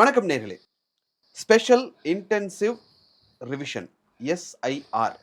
வணக்கம் நேர்களே. Special intensive revision SIR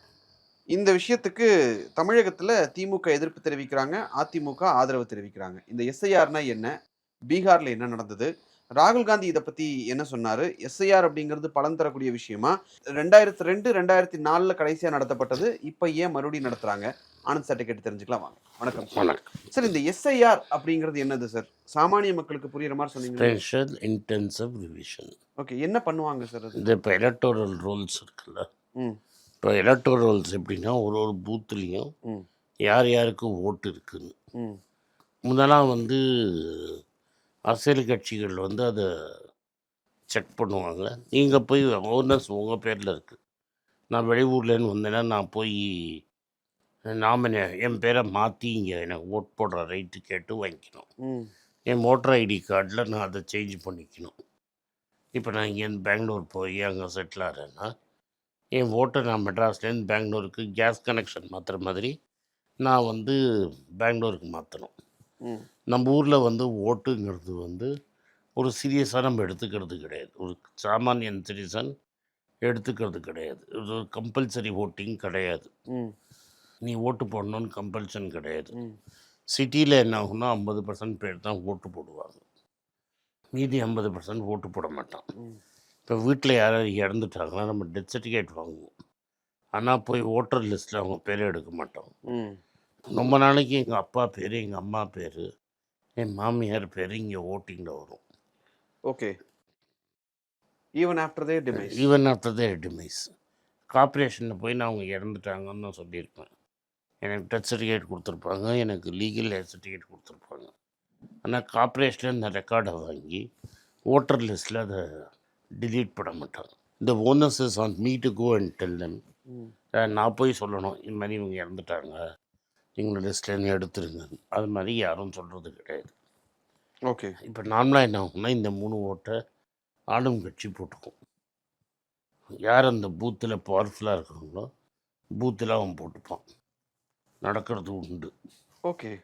இந்த விஷயத்துக்கு தமிழகத்தில் திமுக எதிர்ப்பு தெரிவிக்கிறாங்க அதிமுக ஆதரவு தெரிவிக்கிறாங்க. இந்த எஸ்ஐஆர்னா என்ன? பீகாரில் என்ன நடந்தது? ராகுல் காந்தி இதை பற்றி என்ன சொன்னார்? எஸ்ஐஆர் அப்படிங்கிறது பலன் தரக்கூடிய விஷயமா? ரெண்டாயிரத்தி ரெண்டு ரெண்டாயிரத்தி நாலில் கடைசியாக நடத்தப்பட்டது. இப்போ ஏன் மறுபடியும் நடத்துகிறாங்க ஆனந்த் சார்ட்ட கேட்டு தெரிஞ்சுக்கலாம் வாங்க. வணக்கம். வணக்கம். சார் இந்த எஸ்ஐஆர் அப்படிங்கிறது என்னது சார் சாமானிய மக்களுக்கு புரியுற மாதிரி சொன்னீங்க ஸ்பெஷல் இன்டென்சிவ் ரிவிஷன் ஓகே என்ன பண்ணுவாங்க சார் இந்த இப்போ எலக்டோரல் ரோல்ஸ் இருக்குல்ல? இப்போ எலக்டோரல் ரோல்ஸ் எப்படின்னா ஒரு ஒரு பூத்துலேயும் யார் யாருக்கு ஓட்டு இருக்குன்னு. முதலாம் வந்து அரசியல் கட்சிகள் வந்து அதை செக் பண்ணுவாங்க. நீங்கள் போய் ஓனர்ஸ் உங்கள் பேரில் இருக்குது நான் வெளியூர்லேருந்து வந்தேன்னா நான் போய் நாமினே என் பேரை மாற்றி இங்கே எனக்கு ஓட் போடுற ரைட்டு கேட்டு வாங்கிக்கணும். என் ஓட்டர் ஐடி கார்டில் நான் அதை சேஞ்ச் பண்ணிக்கணும். இப்போ நான் இங்கேருந்து பெங்களூர் போய் அங்கே செட்டில் ஆகிறேன்னா என் ஓட்டை நான் மெட்ராஸ்லேருந்து பெங்களூருக்கு கேஸ் கனெக்ஷன் மாற்றுற மாதிரி நான் வந்து பெங்களூருக்கு மாற்றணும் நம்ம ஊரில் வந்து ஓட்டுங்கிறது வந்து ஒரு சீரியஸாக நம்ம எடுத்துக்கிறது கிடையாது. ஒரு சாமானியன் சிட்டிசன் எடுத்துக்கிறது கிடையாது. இது ஒரு கம்பல்சரி ஓட்டிங் கிடையாது. நீ ஓட்டு போடணும்னு கம்பல்ஷன் கிடையாது. சிட்டியில் என்ன ஆகும்னா ஐம்பது பர்சன்ட் பேர் தான் ஓட்டு போடுவாங்க. மீதி ஐம்பது பர்சன்ட் ஓட்டு போட மாட்டான். இப்போ வீட்டில் யாராவது இறந்துட்டாங்கன்னா நம்ம டெத் சர்டிஃபிகேட் வாங்குவோம். ஆனால் போய் ஓட்டர் லிஸ்ட்டில் அவங்க பேரை எடுக்க மாட்டோம். ரொம்ப நாளைக்கு எங்கள் அப்பா பேர் எங்கள் அம்மா பேர் என் மாமியார் பேர் இங்கே ஓட்டிங்கில் வரும். Okay. Even after they demise even after the demise கார்ப்பரேஷனில் போய் நான் அவங்க இறந்துட்டாங்கன்னு நான் சொல்லியிருப்பேன். எனக்கு டெத் சர்டிஃபிகேட் கொடுத்துருப்பாங்க எனக்கு லீகல் சர்டிஃபிகேட் கொடுத்துருப்பாங்க. ஆனால் கார்ப்பரேஷனில் இந்த ரெக்கார்டை வாங்கி ஓட்டர் லிஸ்ட்டில் அதை delete பண்ண மாட்டாங்க. இந்த owners is on me to go and tell them நான் போய் சொல்லணும் இது மாதிரி இவங்க இறந்துட்டாங்க. இவங்களோட லிஸ்ட்லேருந்து எடுத்துருங்க. அது மாதிரி யாரும் சொல்கிறது கிடையாது. ஓகே. இப்போ நார்மலாக என்ன ஆகும்னா இந்த மூணு ஓட்டை ஆளும் கட்சி போட்டுக்கும். யார் அந்த பூத்தில் பவர்ஃபுல்லாக இருக்காங்களோ பூத்தில் அவன் போட்டுப்பான். நடக்கிறது உண்டு. ஓகே.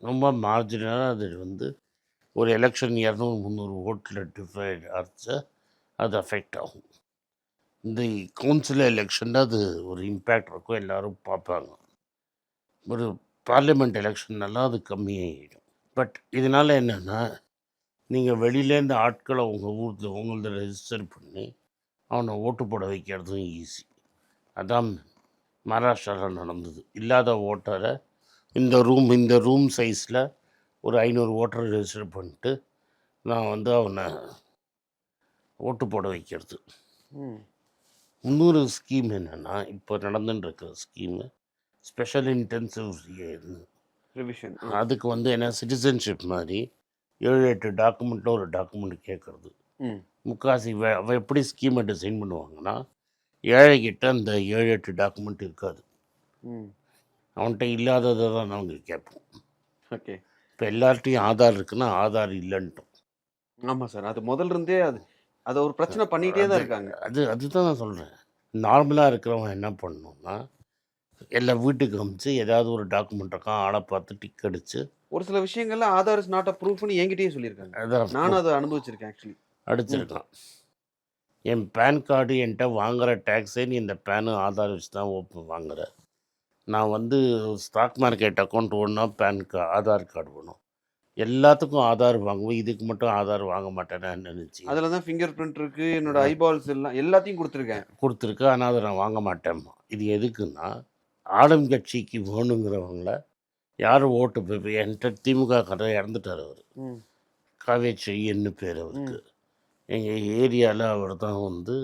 ரொம்ப மார்ஜினலாக அது வந்து ஒரு எலெக்ஷன் இரநூறு முந்நூறு ஓட்டில் டிஃபைட் அடிச்சா அது அஃபெக்ட் ஆகும். இந்த கவுன்சில் எலெக்ஷனில் அது ஒரு இம்பேக்ட் இருக்கும். எல்லாரும் பார்ப்பாங்க. ஒரு பார்லிமெண்ட் எலெக்ஷன்லாம் அது கம்மியாகிடும் பட் இதனால் என்னென்னா நீங்கள் வெளியிலேருந்து ஆட்களை உங்கள் ஊரில் உங்களது ரெஜிஸ்டர் பண்ணி அவனை ஓட்டு போட வைக்கிறதும் ஈஸி அதான் மகாராஷ்டிராவில் நடந்தது. இல்லாத ஓட்டரை இந்த ரூம் இந்த ரூம் சைஸில் ஒரு ஐநூறு ஓட்டரை ரெஜிஸ்டர் பண்ணிட்டு நான் வந்து அவனை ஓட்டு போட வைக்கிறது. இன்னொரு ஸ்கீம் என்னென்னா இப்போ நடந்துட்டு இருக்கிற ஸ்கீமு ஸ்பெஷல் இன்டென்சிவ் ரிவிஷன் அதுக்கு வந்து என்ன சிட்டிசன்ஷிப் மாதிரி ஏழு எட்டு டாக்குமெண்ட்டில் ஒரு டாக்குமெண்ட் கேட்குறது. முக்காசி வே அவ எப்படி ஸ்கீமை டிசைன் பண்ணுவாங்கன்னா ஏழைக்கிட்ட அந்த ஏழு எட்டு டாக்குமெண்ட் இருக்காது. ம். அவன்கிட்ட இல்லாததை தான் நாங்கள் கேட்போம். ஓகே. இப்போ எல்லார்ட்டையும் ஆதார் இருக்குன்னா ஆதார் இல்லைன்ட்டோம். ஆமாம் சார் அது முதல்ல இருந்தே அது அதை ஒரு பிரச்சனை பண்ணிகிட்டே தான் இருக்காங்க. அது அதுதான் நான் சொல்கிறேன் நார்மலாக இருக்கிறவன் என்ன பண்ணணும்னா எல்லா வீட்டுக்கு அமிச்சு ஏதாவது ஒரு டாக்குமெண்ட் இருக்கான் ஆளை பார்த்து டிக் அடிச்சு. ஒரு சில விஷயங்கள்ல ஆதார் இஸ் நாட் அ ப்ரூஃப்னு என்கிட்டயே சொல்லியிருக்காங்க. அதான் நானும் அதை அனுபவிச்சிருக்கேன் ஆக்சுவலி அடிச்சிருக்கான் என் பேன் கார்டு என்கிட்ட வாங்குற டேக்ஸே நீ இந்த பேனு ஆதார் வச்சு தான் ஓப்பன் வாங்குற. நான் வந்து ஸ்டாக் மார்க்கெட் அக்கௌண்ட் ஒன்றா பேன் கா ஆதார் கார்டு வேணும் எல்லாத்துக்கும் ஆதார் வாங்குவேன். இதுக்கு மட்டும் ஆதார் வாங்க மாட்டேன்னு நினச்சி. அதில் தான் ஃபிங்கர் பிரிண்ட் இருக்கு என்னோட ஐபால்ஸ் எல்லாம் எல்லாத்தையும் கொடுத்துருக்கேன். கொடுத்துருக்கு. ஆனால் அதை நான் வாங்க மாட்டேம்மா. இது எதுக்குன்னா ஆளும் கட்சிக்கு வேணுங்கிறவங்கள யார் ஓட்டு போய் என்கிட்ட திமுக கடை இறந்துட்டார் அவர். காவேச்செய்யன்னு பேர் அவருக்கு. எங்கள் ஏரியாவில் அவர் தான் வந்து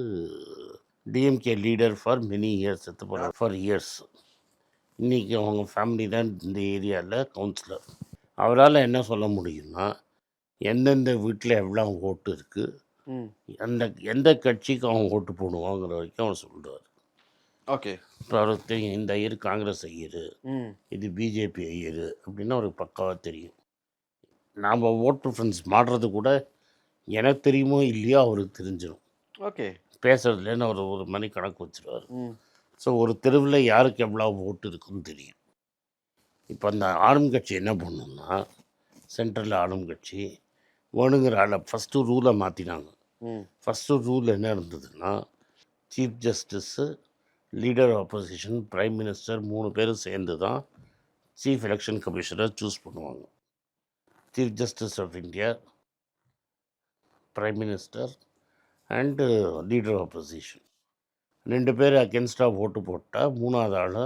DMK leader for many years செத்து ஃபார் இயர்ஸ் இன்றைக்கி அவங்க ஃபேமிலி தான் இந்த ஏரியாவில் கவுன்சிலர் அவரால் என்ன சொல்ல முடியும்னா எந்தெந்த வீட்டில் எவ்வளோ ஓட்டு இருக்குது அந்த எந்த கட்சிக்கு அவன் ஓட்டு போடுவாங்கிற வரைக்கும் அவர் சொல்லுவார் ஓகே. தெரியும் இந்த ஐயர் காங்கிரஸ் ஐயர் இது பிஜேபி ஐயர் அப்படின்னு அவருக்கு பக்காவாக தெரியும். நாம் ஓட் ப்ரிஃபரன்ஸ் மாடுறது கூட எனக்கு தெரியுமோ இல்லையோ அவருக்கு தெரிஞ்சிடும் ஓகே. பேசுறதுலேன்னு அவர் ஒரு மணி கணக்கு வச்சிருவார். ஸோ ஒரு தெருவில் யாருக்கு எவ்வளோ ஓட்டு இருக்குன்னு தெரியும். இப்போ அந்த ஆளும் கட்சி என்ன பண்ணும்னா சென்ட்ரலில் ஆளும் கட்சி வேணுங்கிற ஆளை ஃபஸ்ட்டு ரூலை மாற்றினாங்க ஃபஸ்ட்டு ரூல் என்ன இருந்ததுன்னா chief justice leader opposition prime minister மூணு பேரும் சேர்ந்து தான் சீஃப் எலெக்ஷன் கமிஷனர் சூஸ் பண்ணுவாங்க chief justice of India prime minister and leader opposition ரெண்டு பேர் அகென்ஸ்டாக ஓட்டு போட்டால் மூணாவது ஆளை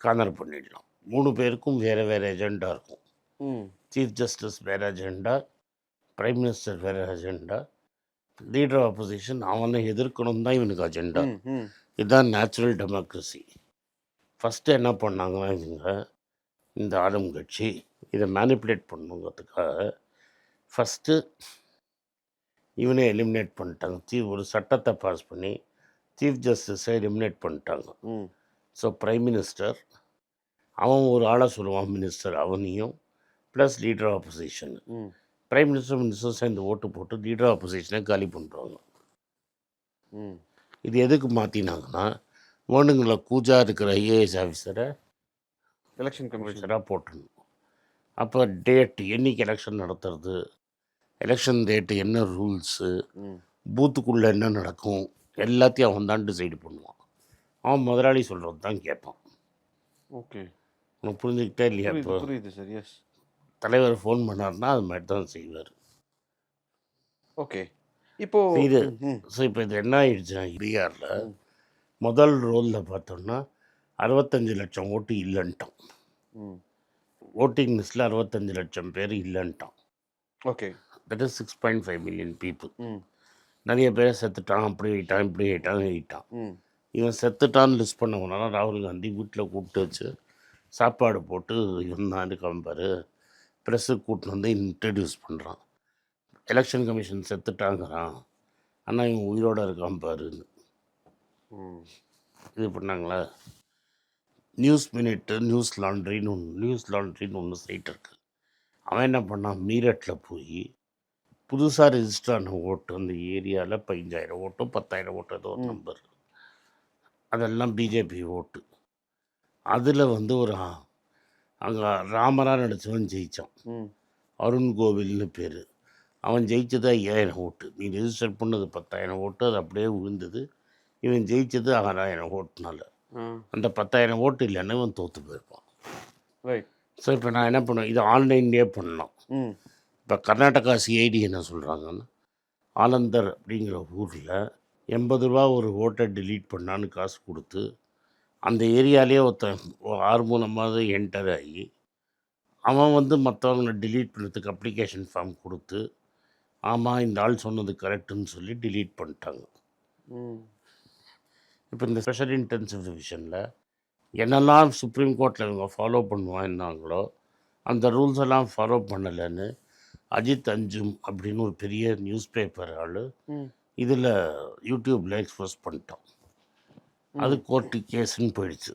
கார்னர் பண்ணிடலாம். மூணு பேருக்கும் வேறு வேறு எஜெண்டா இருக்கும். சீஃப் ஜஸ்டிஸ் வேறு அஜெண்டா பிரைம் மினிஸ்டர் வேறு அஜெண்டா லீடர் ஆப்போசிஷன் அவனை எதிர்க்கணும் தான் இவனுக்கு அஜெண்டா இதுதான் நேச்சுரல் டெமோக்ரஸி ஃபஸ்ட்டு என்ன பண்ணாங்கன்னா இவங்க இந்த ஆளும் கட்சி இதை மேனிப்புலேட் பண்ணுங்கிறதுக்காக ஃபஸ்ட்டு இவனை எலிமினேட் பண்ணிட்டாங்க. சீஃப் ஒரு சட்டத்தை பாஸ் பண்ணி சீஃப் ஜஸ்டிஸை எலிமினேட் பண்ணிட்டாங்க. ஸோ பிரைம் மினிஸ்டர் அவன் ஒரு ஆளை சொல்லுவான் மினிஸ்டர் அவனையும் plus leader opposition prime minister minister சேர்ந்து ஓட்டு போட்டு லீடர் ஆப்போசிஷனை காலி பண்ணுறாங்க ம். இது எதுக்கு மாற்றினாங்கன்னா வேணுங்கள கூஜா இருக்கிற ஐஏஎஸ் ஆஃபீஸரை எலெக்ஷன் கமிஷன் கமிஷனராக போட்டணும் அப்போ டேட் என்னைக்கு எலெக்ஷன் நடத்துறது எலெக்ஷன் டேட்டு என்ன ரூல்ஸு பூத்துக்குள்ளே என்ன நடக்கும் எல்லாத்தையும் அவன் தான் டிசைடு பண்ணுவான். அவன் முதலாளி சொல்கிறது தான் கேட்பான். ஓகே. உனக்கு புரிஞ்சுக்கிட்டே இல்லையா இப்போ? புரியுது சார் எஸ் தலைவர் ஃபோன் பண்ணார்னா அது மாதிரி தான் செய்வார். ஓகே. இப்போ இது- ஸோ இப்போ இது என்ன ஆயிடுச்சுன்னா பீகாரில் முதல் ரோலில் பார்த்தோம்னா அறுபத்தஞ்சு லட்சம் ஓட்டு இல்லைன்ட்டான். ம். ஓட்டிங் லிஸ்ட்டில் அறுபத்தஞ்சு லட்சம் பேர் இல்லைன்ட்டான். Okay. That is six point five million people நிறைய பேர் செத்துட்டான் அப்படி ஆயிட்டான் இப்படி ஆயிட்டான் ம். இவன் செத்துட்டான்னு லிஸ்ட் பண்ணவனால ராகுல் காந்தி வீட்டில் கூப்பிட்டு வச்சு சாப்பாடு போட்டு இவன் தான் இருக்காம்பாரு ப்ரெஸ்ஸுக்கு கூட்டின்னு வந்து இன்ட்ரடியூஸ் பண்ணுறான் எலெக்ஷன் கமிஷன் செத்துட்டாங்கிறான். ஆனால் இவன் உயிரோடு இருக்கான் பாருன்னு இது பண்ணாங்களா? நியூஸ் மினிட்டு நியூஸ் லாண்ட்ரின்னு ஒன்று நியூஸ் லாண்ட்ரின்னு ஒன்று சைட் இருக்குது அவன் என்ன பண்ணான்? மீரட்டில் போய் புதுசாக ரெஜிஸ்டர் ஆன ஓட்டு அந்த ஏரியாவில் பதினஞ்சாயிரம் ஓட்டோ பத்தாயிரம் ஓட்டோ ஏதோ ஒரு. நம்பர் அதெல்லாம் பிஜேபி ஓட்டு. அதில் வந்து ஒரு அங்கே ராமராக நடிச்சவன் ஜெயித்தான் அருண் கோவில்னு பேர். அவன் ஜெயிச்சது ஐயாயிரம் ஓட்டு. நீ ரெஜிஸ்டர் பண்ணது பத்தாயிரம் ஓட்டு அது அப்படியே விழுந்தது. இவன் ஜெயிச்சது ஆறாயிரம் ஓட்டுனால. அந்த பத்தாயிரம் ஓட்டு இல்லைன்னா இவன் தோற்று போயிருப்பான். ஸோ இப்போ நான் என்ன பண்ணுவேன்? இது ஆன்லைன்லேயே பண்ணலாம். இப்போ கர்நாடகா சிஐடி என்ன சொல்கிறாங்கன்னா ஆலந்தர் அப்படிங்கிற ஊரில் எண்பது ரூபா ஒரு ஓட்டை delete பண்ணான்னு காசு கொடுத்து அந்த ஏரியாலேயே ஒருத்தன் ஒரு ஆறு மூலமாவது என்டர் ஆகி அவன் வந்து மற்றவங்களை delete பண்ணுறதுக்கு அப்ளிகேஷன் ஃபார்ம் கொடுத்து ஆமாம் இந்த ஆள் சொன்னது கரெக்டுன்னு சொல்லி delete பண்ணிட்டாங்க. இப்போ இந்த ஸ்பெஷல் இன்டென்சிவ் ரிவிஷனில் என்னெல்லாம் சுப்ரீம் கோர்ட்டில் இவங்க ஃபாலோ பண்ணுவாங்கன்னாங்களோ அந்த ரூல்ஸ் எல்லாம் ஃபாலோ பண்ணலைன்னு அஜித் அஞ்சும் அப்படின்னு ஒரு பெரிய நியூஸ் பேப்பர் ஆள் இதில் யூடியூப்பில் எக்ஸ்போஸ் பண்ணிட்டோம் அது கோர்ட்டு கேஸுன்னு போயிடுச்சு.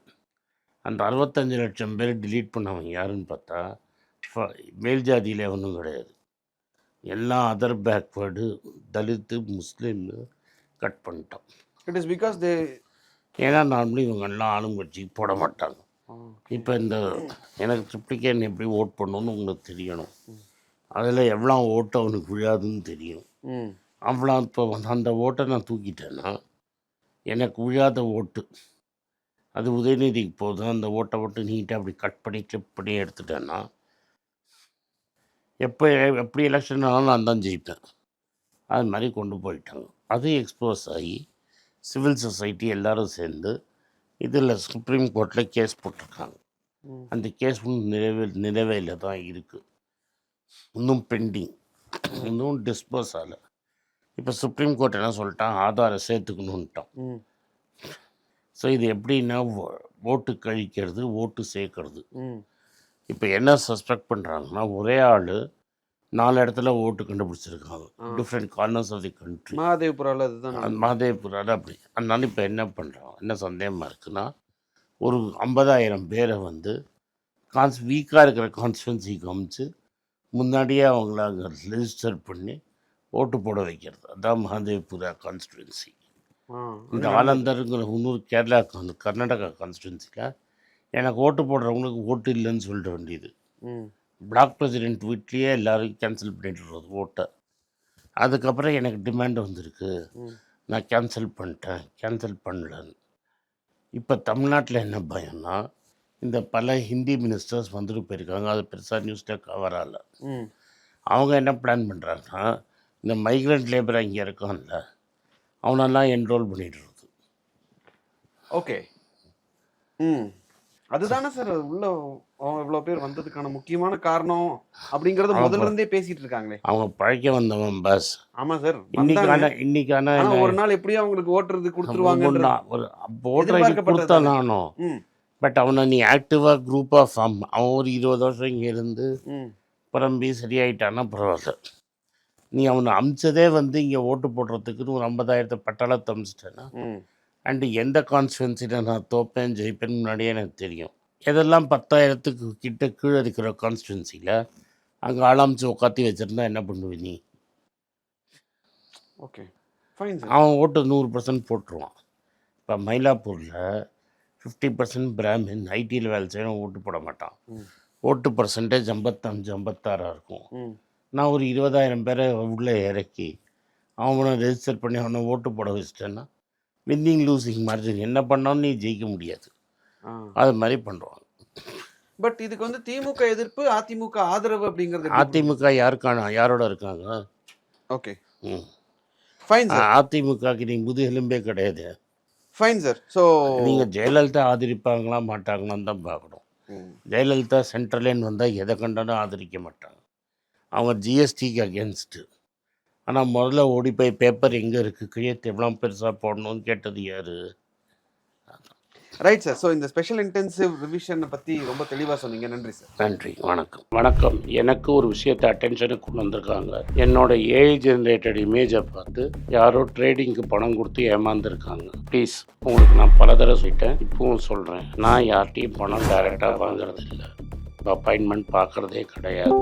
அந்த அறுபத்தஞ்சு லட்சம் பேர் delete பண்ணவன் யாருன்னு பார்த்தா மேல் ஜாதியில் ஒன்றும் கிடையாது. எல்லாம் அதர் பேக்வேர்டு தலித்து முஸ்லீம்னு கட் பண்ணிட்டோம். இட் இஸ் பிகாஸ் தே ஏன்னா நார்மலி இவங்க எல்லாம் ஆளுங்கட்சி போட மாட்டாங்க. இப்போ இந்த எனக்கு ட்ரிப்ளிகேன் எப்படி ஓட் பண்ணணும்னு உங்களுக்கு தெரியணும். அதில் எவ்வளோ ஓட்டு அவனுக்கு விழாதுன்னு தெரியும். அவ்வளோ இப்போ அந்த ஓட்டை நான் தூக்கிட்டேன்னா எனக்கு விழாத ஓட்டு அது உதயநிதிக்கு போதும். அந்த ஓட்டை மட்டும் நீட்டாக அப்படி கட் பண்ணி கிளிப் பண்ணி எடுத்துட்டேன்னா எப்போ எப்படி எலெக்ஷன் ஆனாலும் நான் தான் ஜெயிப்பேன். அது மாதிரி கொண்டு போயிட்டாங்க. அது எக்ஸ்போஸ் ஆகி சிவில் சொசைட்டி எல்லாரும் சேர்ந்து இதில் சுப்ரீம் கோர்ட்டில் கேஸ் போட்டிருக்காங்க. அந்த கேஸ் இன்னும் நிறைவே நிறைவேல தான் இருக்குது இன்னும் பெண்டிங் இன்னும் டிஸ்போஸ் ஆகலை. இப்போ சுப்ரீம் கோர்ட் என்ன சொல்லிட்டான்? ஆதாரை சேர்த்துக்கணுன்ட்டான் ஸோ இது எப்படின்னா ஓட்டு கழிக்கிறது ஓட்டு சேர்க்கறது. இப்போ என்ன சஸ்பெக்ட் பண்ணுறாங்கன்னா ஒரே ஆள் நாலு இடத்துல ஓட்டு கண்டுபிடிச்சிருக்காங்க. Different corners of the country மகாதேவ்புரால அதுதான் அந்த மஹதேவ்புரால அப்படி. அதனால இப்போ என்ன பண்ணுறோம் என்ன சந்தேகமாக இருக்குன்னா ஒரு ஐம்பதாயிரம் பேரை வந்து கான்ஸ் வீக்காக இருக்கிற கான்ஸ்டுவன்சி காமிச்சு முன்னாடியே அவங்கள அங்கே ரெஜிஸ்டர் பண்ணி ஓட்டு போட வைக்கிறது. அதான் மஹதேவ்புரா கான்ஸ்டுவன்சி இந்த ஆலந்தருங்கிற இன்னொரு கேரளா கர்நாடகா கான்ஸ்டுவன்சியில் எனக்கு ஓட்டு போடுறவங்களுக்கு ஓட்டு இல்லைன்னு சொல்லிட வேண்டியது. பிளாக் பிரசிடென்ட் வீட்லேயே எல்லாரும் கேன்சல் பண்ணிட்டு வர்றது ஓட்டை. அதுக்கப்புறம் எனக்கு டிமாண்ட் வந்திருக்கு. நான் கேன்சல் பண்ணிட்டேன் கேன்சல் பண்ணலன்னு. இப்போ தமிழ்நாட்டில் என்ன பயம்னா இந்த பல ஹிந்தி மினிஸ்டர்ஸ் வந்துட்டு போயிருக்காங்க. அது பெருசாக நியூஸில் கவர் ஆகல அவங்க என்ன பிளான் பண்ணுறாங்கன்னா இந்த மைக்ரண்ட் லேபர் இங்கே இருக்கான்ல அவனெல்லாம் என்ரோல் பண்ணிடுறது. ஓகே ம். அதுதானே சார் உள்ள இவ்வளவு பேர் வந்ததுக்கான முக்கியமான காரணம் அப்படிங்கறத. முதல்ல இருந்தே பேசிட்டு இருக்காங்களே. அவங்க பழக்க வந்தவன் பஸ் ஆமா சார் இன்னைக்கான இன்னைக்கான ஒரு நாள் எப்படியும் அவங்களுக்கு ஓட்டுறது கொடுத்துருவாங்கன்ற ஒண்ணா, ஒரு எதிர்பார்க்கப்பட்டது கொடுத்தா. நானும் பட் அவனை நீ ஆக்டிவாக குரூப்பாக ஃபார்ம் அவன் ஒரு இருபது வருஷம் இங்கே இருந்து புறம்பி சரியாயிட்டான்னா பரவாயில்ல. நீ அவனை அமிச்சதே வந்து இங்கே ஓட்டு போடுறதுக்குன்னு ஒரு ஐம்பதாயிரத்தை பட்டாளத்தை அமிச்சிட்டேன்னா அண்டு எந்த கான்ஸ்டுவன்சியில் நான் தோப்பேன் ஜெயிப்பேன் முன்னாடியே எனக்கு தெரியும். எதெல்லாம் பத்தாயிரத்துக்கு கிட்ட கீழே இருக்கிற கான்ஸ்டுவன்சியில் அங்கே ஆளாமிச்சு உட்காத்தி வச்சுருந்தா என்ன பண்ணுவ நீ? ஓகே ஃபைன் அவன் ஓட்டு நூறு பர்சன்ட் போட்டுருவான். இப்போ மயிலாப்பூரில் ஃபிஃப்டி பர்சன்ட் பிராமின் ஐடியில் வேலை செய்யணும் ஓட்டு போட மாட்டான். ஓட்டு பர்சன்டேஜ் ஐம்பத்தஞ்சு ஐம்பத்தாறாக இருக்கும். நான் ஒரு இருபதாயிரம் பேரை உள்ளே இறக்கி அவனை ரெஜிஸ்டர் பண்ணி அவனை ஓட்டு போட வச்சிட்டேன்னா வின்னிங் லூசிங் மார்ஜின் என்ன பண்ணாலும் நீ ஜெயிக்க முடியாது. அது மாதிரி பண்ணுவாங்க பட் இதுக்கு வந்து திமுக எதிர்ப்பு அதிமுக ஆதரவு அப்படிங்கிறது அதிமுக யாருக்கான யாரோட இருக்காங்க? ஓகே ம். ஃபைன் சார் அதிமுகக்கு நீ முதுகெலும்பே கிடையாது. ஃபைன் சார் ஸோ நீங்கள் ஜெயலலிதா ஆதரிப்பாங்களா மாட்டாங்களான்னு தான் பார்க்கணும். ஜெயலலிதா சென்ட்ரலேன்னு வந்தால் எதை கண்டாலும் ஆதரிக்க மாட்டாங்க. அவங்க ஜிஎஸ்டிக்கு அகேன்ஸ்ட்டு ஆனால் முதல்ல ஓடி போய் பேப்பர் எங்கே இருக்குது கையெழுத்து எவ்வளோ பெருசாக போடணும்னு கேட்டது யார்? ரைட் சார் ஸோ இந்த ஸ்பெஷல் இன்டென்சிவ் ரிவிஷனை பத்தி ரொம்ப தெளிவா சொன்னீங்க. நன்றி சார் நன்றி. வணக்கம். வணக்கம். எனக்கு ஒரு விஷயத்தை அட்டென்ஷனுக்கு கொண்டு வந்திருக்காங்க. என்னோட ஏஐ ஜென்ரேட்டட் இமேஜை பார்த்து யாரோ ட்ரேடிங்க்கு பணம் கொடுத்து ஏமாந்துருக்காங்க. ப்ளீஸ் உங்களுக்கு நான் பல தடவை சொல்லிட்டேன். இப்பவும் சொல்கிறேன் நான் யார்கிட்டையும் பணம் டைரெக்டாக வாங்குறது இல்லை அப்பாயின்மெண்ட் பார்க்குறதே கிடையாது.